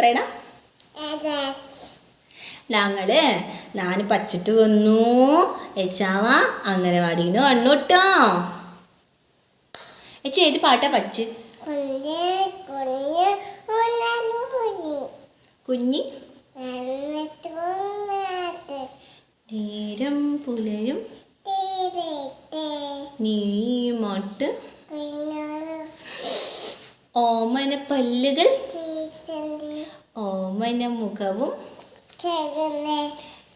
പറയടാ. ഞങ്ങൾ ഞാൻ പച്ചിട്ട് വന്നു. എച്ചാവ അംഗനവാടിന്ന് വന്നു കേട്ടോ എച്ചു ഏത് പാട്ടാ പഠിച്ച്? കുഞ്ഞ് നേരം പുലരും. തീരട്ടെ. നീ മൊട്ട് കുഞ്ഞോൾ. ഓമന പല്ലുകൾ ഓമന മുഖവും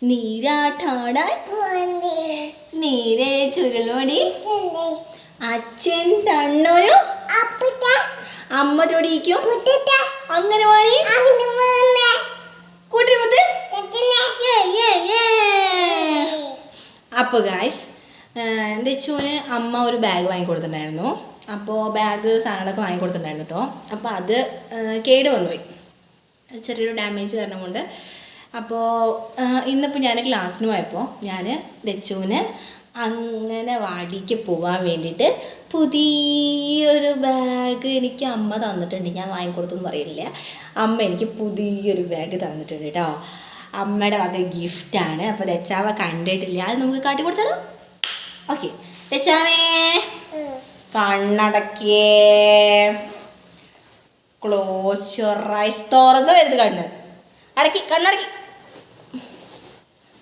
നീരാട്ടാടാൻ. നേരെ ചുരുളോടി അച്ഛൻ തണ്ണൊരു അമ്മ തൊടിയിക്കും. അങ്ങനെ കൂട്ടിമുത്ത് കിടന്ന് അപ്പോൾ ഗായ്സ് എന്റെ അച്ഛന് അമ്മ ഒരു ബാഗ് വാങ്ങി കൊടുത്തിട്ടുണ്ടായിരുന്നു. അപ്പോൾ ബാഗ് സാധനങ്ങളൊക്കെ വാങ്ങി കൊടുത്തിട്ടുണ്ടായിരുന്നു കേട്ടോ അപ്പോൾ അത് കേട് വന്നുപോയി. ചെറിയൊരു ഡാമേജ് കാരണം കൊണ്ട്. അപ്പോൾ ഇന്നിപ്പോൾ ഞാൻ ക്ലാസ്സിന് പോയപ്പോൾ ഞാൻ ദച്ചുവിന് അങ്ങനെ വാടിക്ക് പോകാൻ വേണ്ടിയിട്ട് പുതിയൊരു ബാഗ് എനിക്ക് അമ്മ തന്നിട്ടുണ്ട്. ഞാൻ വാങ്ങിക്കൊടുത്തെന്ന് പറയില്ല അമ്മ എനിക്ക് പുതിയൊരു ബാഗ് തന്നിട്ടുണ്ട് കേട്ടോ അമ്മയുടെ വക ഗിഫ്റ്റാണ് അപ്പോൾ ദച്ചാവ കണ്ടിട്ടില്ല. അത് നമുക്ക് കാട്ടി കൊടുത്താലോ? ഓക്കെ ദച്ചാവേ. കണ്ണടക്കേ. ക്ലോസ് യുവർ ഐസ് തുറന്നു വരുത് കണ്ണ്. അടക്കി കണ്ണടക്കി.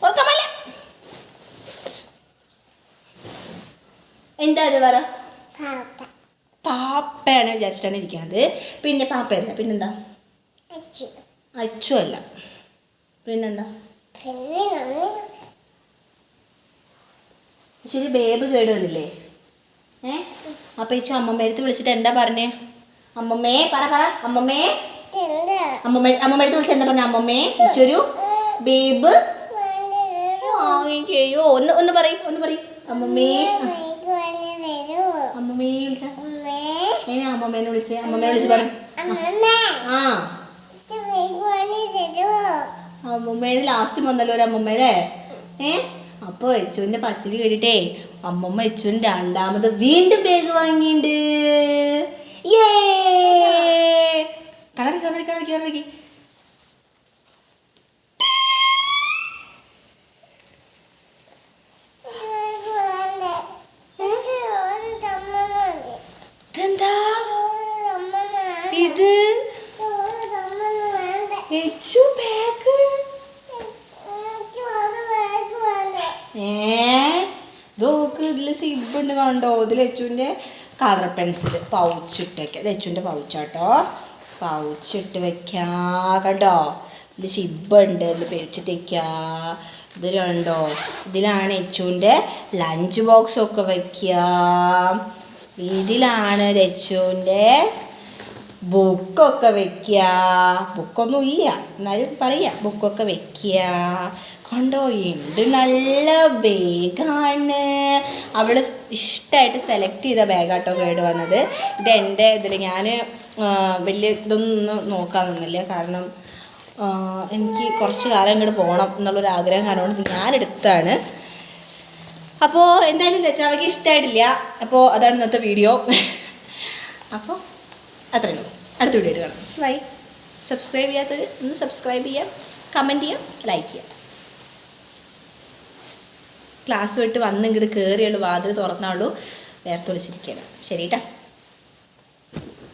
ഉറക്കമല്ല എന്താ ഇത് പറ? പാപ്പ പാപ്പയാണ് വിചാരിച്ചിട്ടാണ് ഇരിക്കുന്നത് പിന്നെ പാപ്പയല്ല. പിന്നെന്താ? അച്ചു. അല്ല. പിന്നെന്താ? ശരി ബേബ് കേട് വന്നില്ലേ? ഏ? അപ്പൊ ഈ അമ്മമ്മ അടുത്ത് വിളിച്ചിട്ട് എന്താ പറഞ്ഞേ? അമ്മമ്മേ പറ പറ. അമ്മമ്മേ. അമ്മമ്മ അമ്മമ്മ എടുത്ത് വിളിച്ചിട്ട് എന്താ പറഞ്ഞ? അമ്മമ്മേ ഇച്ചൊരു ബേബ്. വാങ്ങിക്കോ ഒന്ന് ഒന്ന് പറയും ഒന്ന് പറയും. അമ്മമ്മേ അമ്മമ്മേ വിളിച്ച. ഏനാ അമ്മമ്മേനെ വിളിച്ചേ. അമ്മമ്മേനെ വിളിച്ച് പറ. ആ. അമ്മമ്മേന് ലാസ്റ്റ് വന്നല്ലോ ഒരു അമ്മമ്മേലെ ഏ? അപ്പൊ എച്ചുവിന്റെ പച്ചരി കേട്ടിട്ടേ അമ്മമ്മ എച്ചുവിന് രണ്ടാമത് വീണ്ടും ബേഗ് വാങ്ങിയിണ്ട്. ഏ കളറി കളറി കളറി കളറി ഇത് എച്ചു ബാഗ്? ഏ? ഇതൊക്കെ ഇതിൽ സിബ് ഉണ്ട് കണ്ടോ? ഇതിൽ എച്ചുവിന്റെ കളർ പെൻസിൽ പൗച്ച് വയ്ക്കുക ദച്ചുവിന്റെ പൗച്ചാട്ടോ പൗച്ചിട്ട് വെക്കാ. കണ്ടോ? ഇത് ഷിബുണ്ട്. ഇത് പേടിച്ചിട്ട് വയ്ക്കുക ഇത് രണ്ടോ ഇതിലാണ് എച്ചുവിന്റെ ലഞ്ച് ബോക്സ് ഒക്കെ വയ്ക്കുക ഇതിലാണ് രച്ചുവിന്റെ ബുക്കൊക്കെ വെക്കുക ബുക്കൊന്നും ഇല്ല എന്നാലും പറയാം. ബുക്കൊക്കെ വെക്കുക കണ്ടോ? എന്ത് നല്ല ബാഗാണ് അവൾ ഇഷ്ടമായിട്ട് സെലക്ട് ചെയ്ത ബാഗാട്ടോ കേട് വന്നത്. ഇത് എന്റെ ഇതിൽ ഞാൻ വലിയ ഇതൊന്നും നോക്കാൻ കാരണം എനിക്ക് കുറച്ച് കാലം ഇങ്ങോട്ട് പോകണം എന്നുള്ളൊരു ആഗ്രഹം കാരണം എടുത്തതാണ്. അപ്പോൾ എന്തായാലും അവയ്ക്ക് ഇഷ്ടമായിട്ടില്ല അപ്പോൾ അതാണ് ഇന്നത്തെ വീഡിയോ അപ്പോൾ അത്രയേ ഉള്ളൂ. അടുത്ത വീഡിയോ കാണാം. ബൈ സബ്സ്ക്രൈബ് ചെയ്യാത്തവർ ഒന്ന് സബ്സ്ക്രൈബ് ചെയ്യാം. കമന്റ് ചെയ്യാം. ലൈക്ക് ചെയ്യാം. ക്ലാസ് വിട്ട് വന്ന് കയറിയുള്ളൂ വാതിൽ തുറന്നാളൂ നേരത്തെ വിളിച്ചിരിക്കുകയാണ് ശരി കേട്ടോ